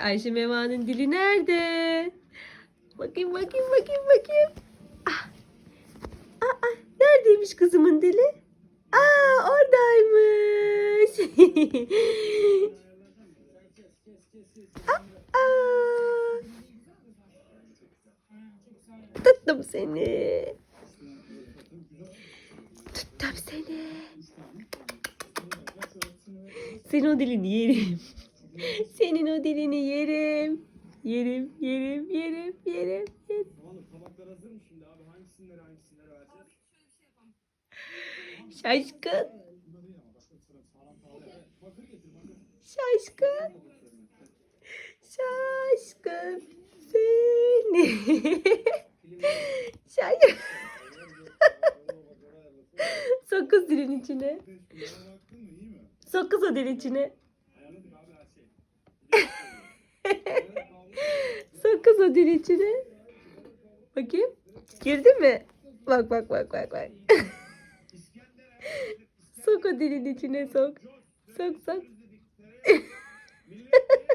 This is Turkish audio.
Ayşe Meva'nın dili nerede? Bakayım bakayım bakayım bakayım. Ah. Aa, neredeymiş kızımın dili? Aa oradaymış. Aa. Tuttum seni. Tuttum seni. Senin o dilini yerim. Senin o dilini yerim. Yerim, yerim, yerim, yerim, yerim. Oğlum tabaklar hazır mı şimdi abi? Hangisinden hangisinden vereceğiz? Şaşkın, getir bakır. şaşkın. Şaşkın seni. Şaşkın. Sok kız dilin içine. Bunlara baktın mı iyi mi? Sok kız o dilin içine. Dilin içine. Bakayım. Girdi mi? Bak bak bak bak bak. sok o dilin içine sok. Sok sok.